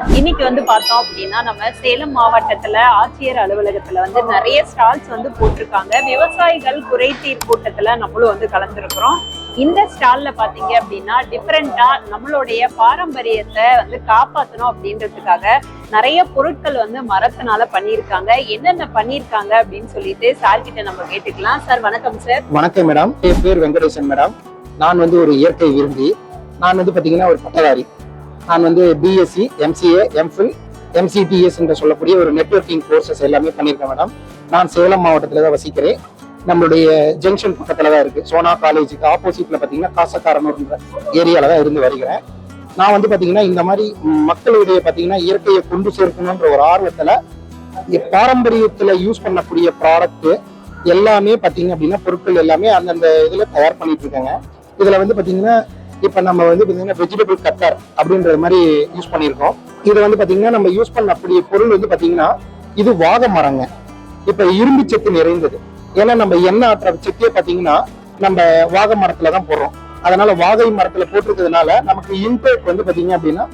இன்னைக்கு வந்து பார்த்தோம் அப்படின்னா நம்ம சேலம் மாவட்டத்துல ஆட்சியர் அலுவலகத்துல வந்து நிறைய ஸ்டால்ஸ் வந்து போட்டிருக்காங்க. விவசாயிகள் குறைதீர் கூட்டத்துல நம்மளும் வந்து கலந்துருக்கிறோம். இந்த ஸ்டால்ல பாத்தீங்க அப்படின்னா டிஃப்ரெண்டா நம்மளுடைய பாரம்பரியத்தை வந்து காப்பாத்தணும் அப்படின்றதுக்காக நிறைய பொருட்கள் வந்து மரத்தினால பண்ணியிருக்காங்க. என்னென்ன பண்ணியிருக்காங்க அப்படின்னு சொல்லிட்டு சார் கிட்ட நம்ம கேட்டுக்கலாம். சார் வணக்கம் சார். வணக்கம் மேடம். என் பேர் வெங்கடேசன் மேடம். நான் வந்து ஒரு இயற்கை விரும்பி நான் வந்து பாத்தீங்கன்னா ஒரு பட்டதாரி. நான் வந்து பிஎஸ்சி எம்சிஏ எம்ஃபில் எம்சிடிஎஸ் என்று சொல்லக்கூடிய ஒரு நெட்வொர்க்கிங் கோர்சஸ் எல்லாமே பண்ணியிருக்கேன் மேடம் நான் சேலம் மாவட்டத்தில் தான் வசிக்கிறேன். நம்மளுடைய ஜங்ஷன் பக்கத்தில் தான் இருக்குது சோனா காலேஜுக்கு ஆப்போசிட்டில் பார்த்தீங்கன்னா காசக்காரனூர்ன்ற ஏரியாவில் தான் இருந்து வருகிறேன். நான் வந்து பார்த்தீங்கன்னா இந்த மாதிரி மக்களுடைய பார்த்தீங்கன்னா இயற்கையை கொண்டு சேர்க்கணுன்ற ஒரு ஆர்வத்தில் பாரம்பரியத்தில் யூஸ் பண்ணக்கூடிய ப்ராடக்ட்டு எல்லாமே பார்த்தீங்க அப்படின்னா பொருட்கள் எல்லாமே அந்தந்த இதில் தயார் பண்ணிட்டு இருக்காங்க. இதில் வந்து பார்த்தீங்கன்னா இப்போ நம்ம வந்து பார்த்தீங்கன்னா வெஜிடபிள் கட்டர் அப்படின்ற மாதிரி யூஸ் பண்ணியிருக்கோம். இதை வந்து பார்த்தீங்கன்னா நம்ம யூஸ் பண்ண அப்படி பொருள் வந்து பார்த்தீங்கன்னா இது வாகை மரங்க. இப்போ இரும்பு சத்து நிறைந்தது. ஏன்னா நம்ம எண்ணெய் ஆட்டுற சத்தியே பார்த்தீங்கன்னா நம்ம வாகை மரத்தில் தான் போடுறோம். அதனால வாகை மரத்துல போட்டிருக்கிறதுனால நமக்கு இன்டேக் வந்து பார்த்தீங்க அப்படின்னா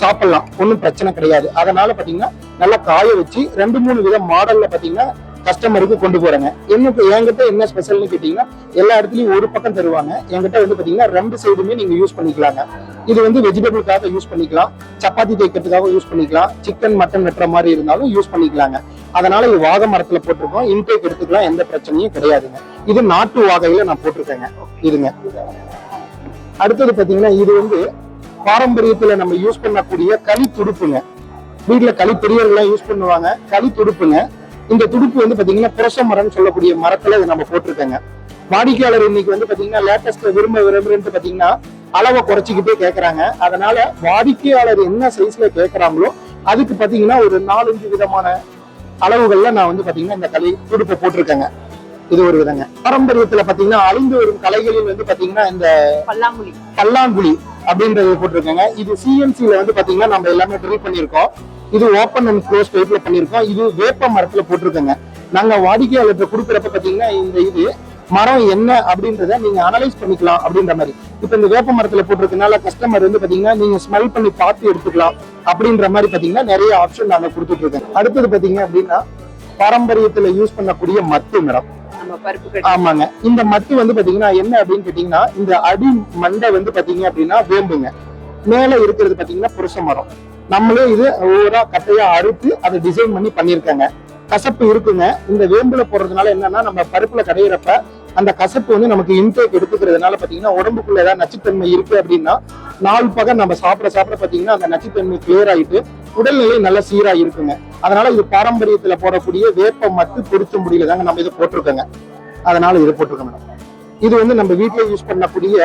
சாப்பிடலாம். ஒன்றும் பிரச்சனை கிடையாது. அதனால பார்த்தீங்கன்னா நல்லா காய வச்சு ரெண்டு மூணு வித மாடல்ல பார்த்தீங்கன்னா கஸ்டமருக்கு கொண்டு போகிறேங்க என்ன இப்போ என்கிட்ட என்ன ஸ்பெஷல்னு கேட்டீங்கன்னா எல்லா இடத்துலயும் ஒரு பக்கம் தருவாங்க. என்கிட்ட வந்து பாத்தீங்கன்னா ரெண்டு சைடுமே நீங்க யூஸ் பண்ணிக்கலாங்க. இது வந்து வெஜிடபிளுக்காக யூஸ் பண்ணிக்கலாம். சப்பாத்தி தேய்க்கிறதுக்காக யூஸ் பண்ணிக்கலாம். சிக்கன் மட்டன் வெட்டுற மாதிரி இருந்தாலும் யூஸ் பண்ணிக்கலாங்க. அதனால இது வாக மரத்துல போட்டிருக்கோம். இன்டேக் எடுத்துக்கலாம். எந்த பிரச்சனையும் கிடையாதுங்க. இது நாட்டு வாகையில நான் போட்டிருக்கேங்க. இதுங்க. அடுத்தது பாத்தீங்கன்னா இது வந்து பாரம்பரியத்துல நம்ம யூஸ் பண்ணக்கூடிய களி துடுப்புங்க. வீட்டுல களி பெரியவர்கள் யூஸ் பண்ணுவாங்க. களி துடுப்புங்க. இந்த துடுப்பு வந்து பாத்தீங்கன்னா புரச மரம்னு சொல்லக்கூடிய மரத்துல இதை நம்ம போட்டிருக்கோங்க. வாடிக்கையாளர் இன்னைக்கு வந்து பாத்தீங்கன்னா லேட்டஸ்ட் விரும்ப விரும்புறேன்ட்டு பாத்தீங்கன்னா அளவை குறைச்சிக்கிட்டே கேக்குறாங்க. அதனால வாடிக்கையாளர் என்ன சைஸ்ல கேக்குறாங்களோ அதுக்கு பாத்தீங்கன்னா ஒரு நாலஞ்சு விதமான அளவுகள்ல நான் வந்து பாத்தீங்கன்னா இந்த களி துடுப்பை போட்டிருக்கேங்க. இது ஒரு விதங்க. பாரம்பரியத்துல பாத்தீங்கன்னா அழிந்து வரும் கலைகளில் வந்து பாத்தீங்கன்னா இந்த பல்லாங்குழி. பல்லாங்குழி அப்படின்றது போட்டிருக்காங்க. இது சிஎன்சில வந்து பாத்தீங்கன்னா நம்ம எல்லாமே ட்ரில் பண்ணியிருக்கோம். இது ஓப்பன் அண்ட் க்ளோஸ் டைப்ல பண்ணியிருக்கோம். இது வேப்ப மரத்துல போட்டிருக்கோங்க. நாங்க வாடிக்கையாளர்கிட்ட கொடுக்குறப்ப பாத்தீங்கன்னா இந்த இது மரம் என்ன அப்படின்றத நீங்க அனலைஸ் பண்ணிக்கலாம் அப்படின்ற மாதிரி. இப்ப இந்த வேப்ப மரத்துல போட்டிருக்கனால கஸ்டமர் வந்து பாத்தீங்கன்னா நீங்க ஸ்மெல் பண்ணி பார்த்து எடுத்துக்கலாம் அப்படின்ற மாதிரி பாத்தீங்கன்னா நிறைய ஆப்ஷன் நாங்க கொடுத்துட்டு இருக்கோம் அடுத்தது பாத்தீங்க அப்படின்னா பாரம்பரியத்துல யூஸ் பண்ணக்கூடிய மத்து மேடம் கட்டி. ஆமாங்க. இந்த மட்டு வந்து பாத்தீங்கன்னா என்ன அப்படின்னு கேட்டீங்கன்னா இந்த அடி மண்டை வந்து பாத்தீங்க அப்படின்னா வேம்புங்க. மேல இருக்கிறது பாத்தீங்கன்னா புருஷ மரம். நம்மளே இது ஒவ்வொரு கட்டையா அறுத்து அதை டிசைன் பண்ணி பண்ணியிருக்காங்க. கசப்பு இருக்குங்க. இந்த வேம்புல போடுறதுனால என்னன்னா நம்ம பருப்புல கடையிறப்ப அந்த கசப்பு வந்து நமக்கு இன்டேக் எடுத்துக்கிறதுனால பாத்தீங்கன்னா உடம்புக்குள்ள ஏதாவது நச்சுத்தன்மை இருக்கு அப்படின்னா நாலு பகம் நம்ம சாப்பிட சாப்பிட பாத்தீங்கன்னா அந்த நச்சுத்தன்மை கிளியர் ஆயிட்டு உடல்நிலை நல்லா சீரா இருக்குங்க. அதனால இது பாரம்பரியத்துல போடக்கூடிய வேப்ப மத்து பொருத்த முடியல தாங்க நம்ம இதை போட்டிருக்கோங்க. அதனால இதை போட்டிருக்கோம் மேடம் இது வந்து நம்ம வீட்டுல யூஸ் பண்ணக்கூடிய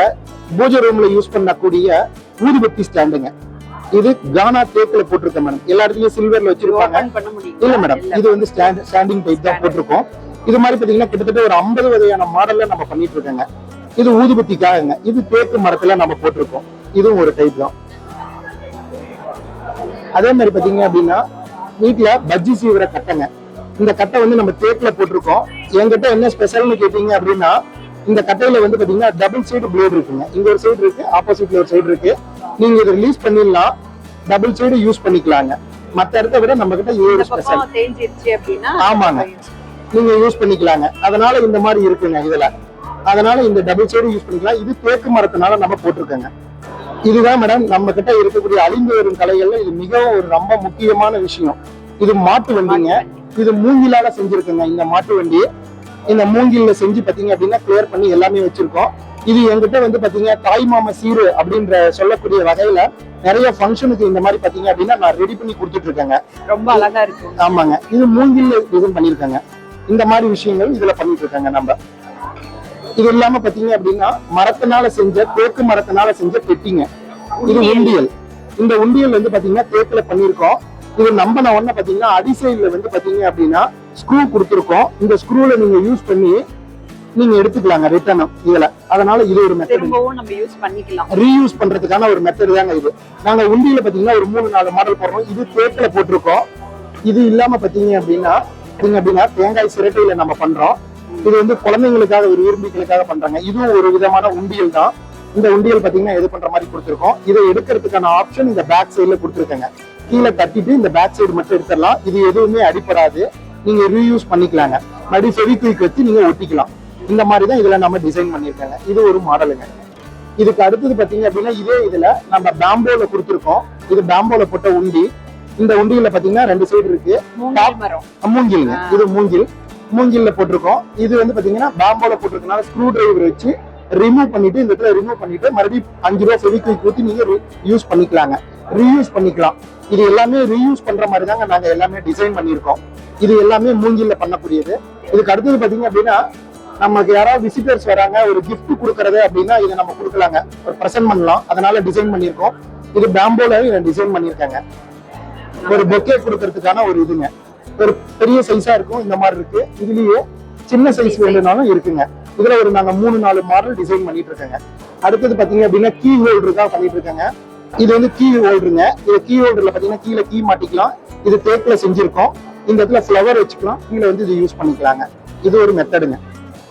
பூஜை ரூம்ல யூஸ் பண்ணக்கூடிய ஊதுபத்தி ஸ்டாண்டுங்க இது கானா தேக்குல போட்டிருக்கேன் மேடம் எல்லா இடத்துலயும் சில்வர்ல வச்சிருப்பாங்க. இல்ல மேடம் இது வந்து ஸ்டாண்ட் ஸ்டாண்டிங் டைப் தான் போட்டிருக்கோம். இது மாதிரி பாத்தீங்கன்னா கிட்டத்தட்ட ஒரு ஐம்பது வகையான மாடல்ல நம்ம பண்ணிட்டு இருக்கோங்க. இது ஊதுபத்திக்காகங்க. இது தேக்கு மரத்துல நம்ம போட்டிருக்கோம். இதுவும் ஒரு டைப் தான். அதே மாதிரி பாத்தீங்க அப்படின்னா வீட்டுல பஜ்ஜி சீவிர கட்டைங்க. இந்த கட்டை வந்து நம்ம தேக்குல போட்டிருக்கோம். என்கிட்ட என்ன ஸ்பெஷல்னு கேட்டீங்க அப்படின்னா இந்த கட்டையில வந்து பாத்தீங்கன்னா டபுள் சைடு பிளேட் இருக்குங்க. இங்க ஒரு சைடு இருக்கு ஆப்போசிட்ல ஒரு சைடு இருக்கு. நீங்க இதை ரிலீஸ் பண்ணிடலாம். டபுள் சைடு யூஸ் பண்ணிக்கலாங்க. மத்த இடத்த விட நம்ம கிட்ட இது ஒரு ஸ்பெஷல் ஆமாங்க. நீங்க யூஸ் பண்ணிக்கலாங்க. அதனால இந்த மாதிரி இருக்குங்க இதுல. அதனால இந்த டபுள் சைடு யூஸ் பண்ணிக்கலாம். இது தேக்கு மரத்தினால நம்ம போட்டிருக்கோங்க. இதுதான் மேடம் நம்ம கிட்ட இருக்கக்கூடிய அழிந்து வரும் கலைகள்ல இது மிகவும் ஒரு ரொம்ப முக்கியமான விஷயம். இது மாட்டு வண்டிங்க. இது மூங்கிலால செஞ்சிருக்குங்க இந்த மாட்டு வண்டி. இந்த மூங்கில்ல செஞ்சு பாத்தீங்க அப்படின்னா கிளியர் பண்ணி எல்லாமே வச்சிருக்கோம். இது என்கிட்ட வந்து பாத்தீங்க தாய் மாம சீரு அப்படின்ற சொல்லக்கூடிய வகையில நிறைய ஃபங்க்ஷனுக்கு இந்த மாதிரி பாத்தீங்க அப்படின்னா நான் ரெடி பண்ணி கொடுத்துட்டு இருக்கேங்க ரொம்ப அழகா இருக்கு. ஆமாங்க. இது மூங்கில்ல டிசைன் பண்ணிருக்காங்க. இந்த மாதிரி விஷயங்கள் இதுல பண்ணிட்டு இருக்காங்க நம்ம. இது இல்லாம பாத்தீங்க அப்படின்னா மரத்தினால செஞ்ச தேக்கு மரத்தினால செஞ்ச பெட்டிங்க. இது உண்டியல். இந்த உண்டியல் வந்து பாத்தீங்கன்னா தேக்குல பண்ணிருக்கோம். இது நம்பின உடனே பாத்தீங்கன்னா அடிசைட்ல வந்து பாத்தீங்க அப்படின்னா ஸ்க்ரூ கொடுத்துருக்கோம். இந்த ஸ்க்ரூல நீங்க யூஸ் பண்ணி நீங்க எடுத்துக்கலாங்க ரிட்டர்ன் இதுல. அதனால இது ஒரு மெத்தட் நம்ம யூஸ் பண்ணிக்கலாம். ரீயூஸ் பண்றதுக்கான ஒரு மெத்தட் தாங்க இது. நாங்க உண்டியில பாத்தீங்கன்னா ஒரு மூணு நாலு மாடல் போடுறோம். இது தேக்கில போட்டிருக்கோம். இது இல்லாம பாத்தீங்க அப்படின்னா பாத்தீங்க அப்படின்னா தேங்காய் சிரட்டையில நம்ம பண்றோம். இது வந்து குழந்தைங்களுக்காக ஒரு விரும்பிகளுக்காக பண்றாங்க. இதுவும் ஒரு விதமான உண்டியல் தான். இந்த உண்டியல் பாத்தீங்கன்னா எது பண்ற மாதிரி கொடுத்துருக்கோம். இதை எடுக்கிறதுக்கான ஆப்ஷன் இந்த பேக் சைடுல கொடுத்துருக்காங்க. கீழே தட்டிட்டு இந்த பேக் சைடு மட்டும் எடுத்துடலாம். இது எதுவுமே அடிப்படாது நீங்க ரீயூஸ் பண்ணிக்கலாங்க. மறுபடியும் ஃபெவிக்விக் வச்சு நீங்க ஒட்டிக்கலாம். இந்த மாதிரி தான் இதுல நம்ம டிசைன் பண்ணியிருக்காங்க. இது ஒரு மாடலுங்க இதுக்கு அடுத்தது பாத்தீங்க அப்படின்னா இதே இதுல நம்ம பேம்போல கொடுத்துருக்கோம். இது பேம்போல போட்ட உண்டி. இந்த உண்டியில பாத்தீங்கன்னா ரெண்டு சைடு இருக்கு. மூங்கில் இது மூங்கில். மூங்கில்ல போட்டிருக்கோம். இது வந்து பாத்தீங்கன்னா பேம்போல போட்டிருக்கனால ஸ்க்ரூ டிரைவர் வச்சு ரிமூவ் பண்ணிட்டு இந்த இடத்துல ரிமூவ் பண்ணிட்டு மறுபடியும் அஞ்சு ரூபா ஃபெவிக்விக் ஊத்தி நீங்க யூஸ் பண்ணிக்கலாங்க. ரீயூஸ் பண்ணிக்கலாம். இது எல்லாமே ரீயூஸ் பண்ற மாதிரி தாங்க நாங்க எல்லாமே டிசைன் பண்ணியிருக்கோம். இது எல்லாமே மூங்கில்ல பண்ணக்கூடியது. இதுக்கு அடுத்தது பாத்தீங்க அப்படின்னா நமக்கு யாராவது விசிட்டர்ஸ் வராங்க ஒரு gift கொடுக்கறது அப்படின்னா இதை நம்ம கொடுக்கலாங்க. ஒரு ப்ரெசென்ட் பண்ணலாம். அதனால டிசைன் பண்ணியிருக்கோம். இது பேம்போல இதை டிசைன் பண்ணியிருக்காங்க. ஒரு பொக்கே கொடுக்கறதுக்கான ஒரு இதுங்க. ஒரு பெரிய சைஸா இருக்கும் இந்த மாதிரி இருக்கு. இதுலயே சின்ன சைஸ் வேணும்னாலும் இருக்குங்க. இதுல ஒரு நாங்க மூணு நாலு மாடல் டிசைன் பண்ணிட்டு இருக்கோங்க அடுத்தது பாத்தீங்க அப்படின்னா கீ ஹோல்டருக்காக பண்ணிட்டு இருக்கேங்க இது வந்து கீ ஹோல்டருங்க இது கீ ஹோல்டர்ல பாத்தீங்கன்னா கீழே கீ மாட்டிக்கலாம். இது தேக்குல செஞ்சிருக்கோம். இந்த இடத்துல ஃப்ளவர் வச்சுக்கலாம். கீழே வந்து இது யூஸ் பண்ணிக்கலாங்க. இது ஒரு மெத்தடுங்க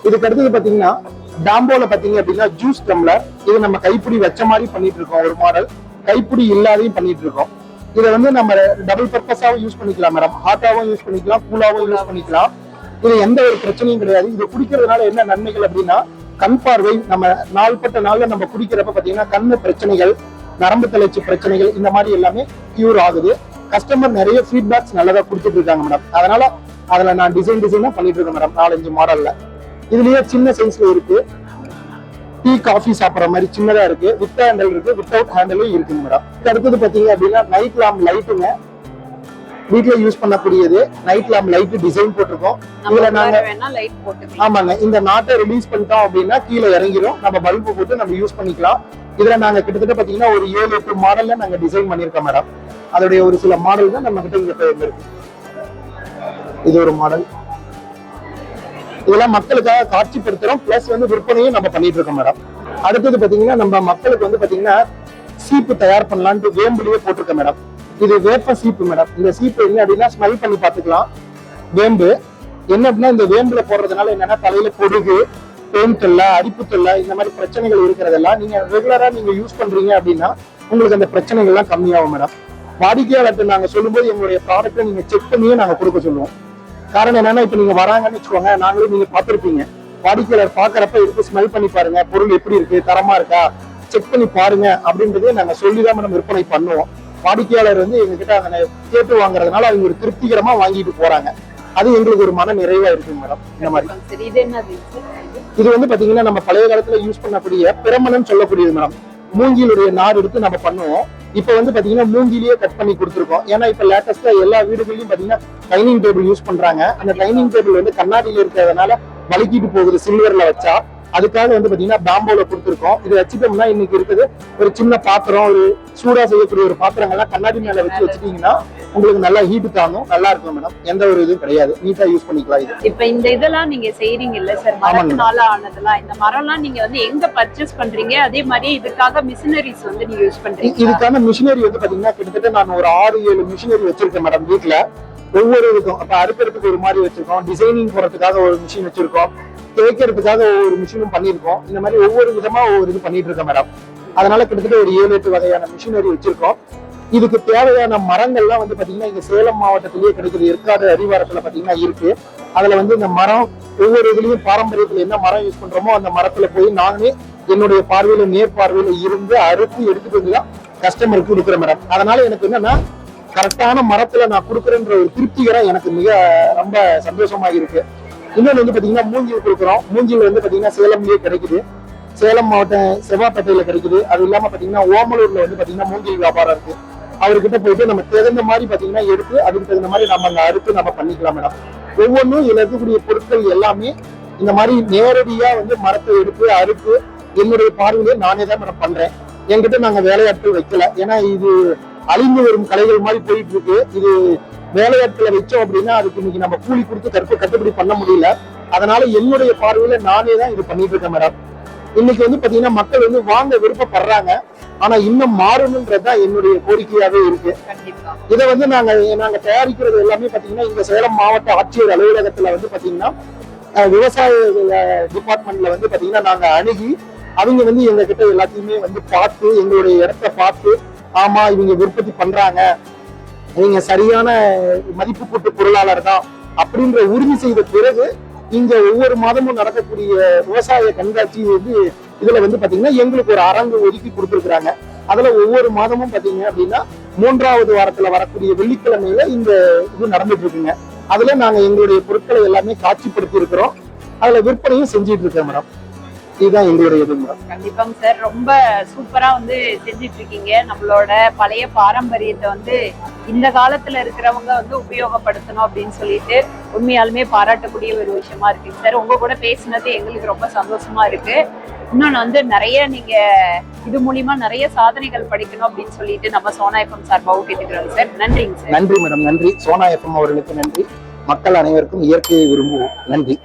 இதுக்கு அடுத்தது பாத்தீங்கன்னா டாம்போல பாத்தீங்க அப்படின்னா ஜூஸ் டம்ளர் இது நம்ம கைப்பிடி வச்ச மாதிரி பண்ணிட்டு இருக்கோம் ஒரு மாடல் கைப்பிடி இல்லாதையும் பண்ணிட்டு இருக்கோம். இதை வந்து நம்ம டபுள் பர்பஸாவும் யூஸ் பண்ணிக்கலாம் மேடம் ஹாட்டாவும் யூஸ் பண்ணிக்கலாம் கூலாவும் யூஸ் பண்ணிக்கலாம். இது எந்த ஒரு பிரச்சனையும் கிடையாது. இது குடிக்கிறதுனால என்ன நன்மைகள் அப்படின்னா கண் பார்வை நம்ம நாள்பட்ட நாள்ல நம்ம குடிக்கிறப்ப பாத்தீங்கன்னா கண்ணு பிரச்சனைகள் நரம்பு தளர்ச்சி பிரச்சனைகள் இந்த மாதிரி எல்லாமே கியூர் ஆகுது. கஸ்டமர் நிறைய ஃபீட்பேக்ஸ் நல்லதா கொடுத்துட்டு இருக்காங்க மேடம் அதனால அதுல நான் டிசைன் டிசைனா பண்ணிட்டு இருக்கேன் மேடம் நாலஞ்சு மாடல்ல இதுலயே சின்ன சைஸ்ல இருக்கு. டீ காஃபி சாப்பிடுற மாதிரி சின்னதா இருக்கு. வித் ஹேண்டல் இருக்கு. வித்தவுட் ஹேண்டிலும் இருக்குங்க மேடம் அடுத்தது பாத்தீங்க அப்படின்னா நைட் லேம்ப் லைட்டுங்க வீட்ல யூஸ் பண்ணக்கூடியது. நைட் லேம்ப் லைட் டிசைன் போட்டிருக்கோம். நம்ம இதுல நாங்க ஆமாங்க. இந்த நாட்டை ரிலீஸ் பண்ணிட்டோம் அப்படின்னா கீழே இறங்கிரும். நம்ம பல்பு போட்டு நம்ம யூஸ் பண்ணிக்கலாம். இதுல நாங்க கிட்டத்தட்ட பாத்தீங்கன்னா ஒரு ஏழு எட்டு மாடல்ல நாங்க டிசைன் பண்ணிருக்கோம் மேடம் அதோடைய ஒரு சில மாடல் தான் நம்ம கிட்ட இங்க இருக்கு இது ஒரு மாடல் இதெல்லாம் மக்களுக்காக காட்சிப்படுத்துறோம். பிளஸ் வந்து விற்பனையும் நம்ம பண்ணிட்டு இருக்கோம் மேடம் அடுத்தது பாத்தீங்கன்னா நம்ம மக்களுக்கு வந்து பாத்தீங்கன்னா சீப்பு தயார் பண்ணலான்ட்டு வேம்புலயே போட்டிருக்கேன் மேடம் இது வேப்ப சீப்பு மேடம் இந்த சீப்பு என்ன அப்படின்னா ஸ்மெல் பண்ணி பார்த்துக்கலாம். வேம்பு. என்ன அப்படின்னா இந்த வேம்புல போடுறதுனால என்னன்னா தலையில பொடுகு பெயின் தொல்லை அரிப்பு தொல்லை இந்த மாதிரி பிரச்சனைகள் இருக்கிறதெல்லாம் நீங்க ரெகுலரா நீங்க யூஸ் பண்றீங்க அப்படின்னா உங்களுக்கு அந்த பிரச்சனைகள்லாம் கம்மியாகும் மேடம் வாடிக்கையாளர்கிட்ட நாங்க சொல்லும்போது எங்களுடைய ப்ராடக்ட்டை நீங்க செக் பண்ணியே நாங்க கொடுக்க சொல்லுவோம். காரணம் என்னன்னா இப்ப நீங்க வராங்கன்னு வச்சுக்கோங்க நாங்களும் நீங்க பார்த்திருப்பீங்க. வாடிக்கையாளர் பாக்குறப்ப எடுத்து ஸ்மெல் பண்ணி பாருங்க பொருள் எப்படி இருக்கு தரமா இருக்கா? செக் பண்ணி பாருங்க அப்படின்றதே நாங்க சொல்லிதான் மேடம் விற்பனை பண்ணுவோம். வாடிக்கையாளர் வந்து எங்ககிட்ட அதை கேட்டு வாங்குறதுனால அவங்க ஒரு திருப்திகரமா வாங்கிட்டு போறாங்க. அது எங்களுக்கு ஒரு மன நிறைவா இருக்குங்க மேடம் இந்த மாதிரி. இது வந்து பாத்தீங்கன்னா நம்ம பழைய காலத்துல யூஸ் பண்ணக்கூடிய பிரமணம் சொல்லக்கூடியது மேடம் மூங்கிலுடைய நார் எடுத்து நம்ம பண்ணுவோம். இப்ப வந்து பாத்தீங்கன்னா மூங்கிலேயே கட் பண்ணி கொடுத்துருக்கோம். ஏன்னா இப்ப லேட்டஸ்டா எல்லா வீடுகள்லயும் பாத்தீங்கன்னா டைனிங் டேபிள் யூஸ் பண்றாங்க. அந்த டைனிங் டேபிள் வந்து கண்ணாடியில இருக்கிறதுனால வலிக்கிட்டு போகுது சில்வர்ல வச்சா. அதுக்காக வந்து பாத்தீங்கன்னா பேம்போல கொடுத்துருக்கோம். இது வச்சுட்டோம்னா இன்னைக்கு இருக்குது. ஒரு சின்ன பாத்திரம் ஒரு சூடா செய்யக்கூடிய ஒரு பாத்திரங்கள்லாம் கண்ணாடி மேல வச்சு வச்சுட்டீங்கன்னா உங்களுக்கு நல்லா ஹீட் தாங்கும். நல்லா இருக்கும் மேடம் எந்த ஒரு இதுவும் கிடையாது. நீட்டா யூஸ் பண்ணிக்கலாம் இது. இப்ப இந்த இதெல்லாம் நீங்க செய்றீங்க இல்ல சார். மரத்தினால ஆனதெல்லாம் இந்த மரம்லாம் நீங்க வந்து எங்க பர்ச்சேஸ் பண்றீங்க? அதே மாதிரி இதுக்காக மிஷினரிஸ் வந்து நீங்க யூஸ் பண்றீங்க இதுக்கான மிஷினரி வந்து பாத்தீங்கன்னா கிட்டத்தட்ட நான் ஒரு ஆறு ஏழு மிஷினரி வச்சிருக்கேன் மேடம் வீட்ல. ஒவ்வொரு இதுக்கும். அப்ப அறுக்கிறதுக்கு ஒரு மாதிரி வச்சிருக்கோம். டிசைனிங் போறதுக்காக ஒரு மிஷின் வச்சிருக்கோம். தேய்க்கிறதுக்காக ஒவ்வொரு மிஷினும் பண்ணியிருக்கோம். இந்த மாதிரி ஒவ்வொரு விதமா ஒவ்வொரு இது பண்ணிட்டு இருக்கேன் மேடம் அதனால கிட்டத்தட்ட ஒரு ஏழு எட்டு வகையான மிஷினரி வச்சிருக்கோம். இதுக்கு தேவையான மரங்கள்லாம் வந்து பாத்தீங்கன்னா இங்க சேலம் மாவட்டத்திலேயே கிடைக்கிற இருக்காத அடிவாரத்துல பாத்தீங்கன்னா இருக்கு. அதுல வந்து இந்த மரம் ஒவ்வொரு இதுலயும் பாரம்பரியத்துல என்ன மரம் யூஸ் பண்றோமோ அந்த மரத்துல போய் நானே என்னுடைய பார்வையில நேர்பார்வையில இருந்து அறுத்து எடுத்துட்டு வந்து தான் கஸ்டமருக்கு கொடுக்குறேன் மேடம் அதனால எனக்கு என்னன்னா கரெக்டான மரத்துல நான் கொடுக்குறேன்ற ஒரு திருப்திகரம் எனக்கு மிக ரொம்ப சந்தோஷமாக இருக்கு. இன்னொன்று வந்து பார்த்தீங்கன்னா மூங்கில் கொடுக்குறோம். மூங்கில் வந்து பார்த்தீங்கன்னா சேலம்லேயே கிடைக்குது. சேலம் மாவட்டம் செவ்வாப்பேட்டையில் கிடைக்குது. அது இல்லாமல் பார்த்தீங்கன்னா ஓமலூரில் வந்து பார்த்தீங்கன்னா மூங்கில் வியாபாரம் இருக்குது அவர்கிட்ட போயிட்டு நம்ம தகுந்த மாதிரி பார்த்தீங்கன்னா எடுத்து அதுக்கு தகுந்த மாதிரி நம்ம அந்த அறுத்து நம்ம பண்ணிக்கலாம் மேடம் ஒவ்வொன்றும் இதில் இருக்கக்கூடிய பொருட்கள் எல்லாமே இந்த மாதிரி நேரடியாக வந்து மரத்தை எடுத்து அறுத்து என்னுடைய பார்வையிலே நானே தான் மேடம் பண்ணுறேன் என்கிட்ட நாங்கள் வேலையாட்கள் வைக்கல. ஏன்னா இது அழிந்து வரும் கலைகள் மாதிரி போயிட்டு இருக்கு. இது வேலையாட்களை வச்சோம் அப்படின்னா அதுக்கு இன்னைக்கு நம்ம கூலி கொடுத்து கற்ப கட்டுப்படி பண்ண முடியல. அதனால என்னுடைய பார்வையில நானே தான் இது பண்ணிட்டு இருக்கேன் மேடம் இன்னைக்கு வந்து பாத்தீங்கன்னா மக்கள் வந்து வாங்க விருப்பப்படுறாங்க. ஆனா இன்னும் மாறணும்ன்றது தான் என்னுடைய கோரிக்கையாவே இருக்கு. இதை வந்து நாங்க நாங்க தயாரிக்கிறது எல்லாமே பாத்தீங்கன்னா இந்த சேலம் மாவட்ட ஆட்சியர் அலுவலகத்துல வந்து பாத்தீங்கன்னா விவசாய டிபார்ட்மெண்ட்ல வந்து பாத்தீங்கன்னா நாங்க அணுகி அவங்க வந்து எங்க கிட்ட எல்லாத்தையுமே வந்து பார்த்து எங்களுடைய இடத்த பார்த்து ஆமா இவங்க உற்பத்தி பண்றாங்க. நீங்க சரியான மதிப்பு கூட்டு பொருளாளர் தான் அப்படின்ற உறுதி செய்த பிறகு இங்க ஒவ்வொரு மாதமும் நடக்கக்கூடிய விவசாய கண்காட்சி வந்து இதுல வந்து பாத்தீங்கன்னா எங்களுக்கு ஒரு அரங்கு ஒதுக்கி கொடுத்துருக்குறாங்க. அதுல ஒவ்வொரு மாதமும் பாத்தீங்க அப்படின்னா மூன்றாவது வாரத்துல வரக்கூடிய வெள்ளிக்கிழமையில இந்த இது நடந்துட்டு இருக்குங்க. அதுல நாங்க எங்களுடைய பொருட்களை எல்லாமே காட்சிப்படுத்தி இருக்கிறோம். அதுல விற்பனையும் செஞ்சிட்டு இருக்கேன் மேடம். இதுதான் எங்களுடைய கண்டிப்பாங்க சார். ரொம்ப சூப்பரா வந்து செஞ்சுட்டு இருக்கீங்க நம்மளோட பழைய பாரம்பரியத்தை வந்து இந்த காலத்துல இருக்கிறவங்க வந்து உபயோகப்படுத்தணும் அப்படின்னு சொல்லிட்டு உண்மையாலுமே பாராட்டக்கூடிய ஒரு விஷயமா இருக்குங்க சார். உங்க கூட பேசினது எங்களுக்கு ரொம்ப சந்தோஷமா இருக்கு. இன்னொன்னு வந்து நிறைய நீங்க இது மூலியமா நிறைய சாதனைகள் படிக்கணும் அப்படின்னு சொல்லிட்டு நம்ம சோனா எஃப்எம் சார்பாகவும் கேட்டுக்கிறோம் சார். நன்றிங்க சார். நன்றி மேடம். நன்றி. சோனா எஃப்எம் அவர்களுக்கு நன்றி. மக்கள் அனைவருக்கும் இயற்கையை விரும்புவோம். நன்றி.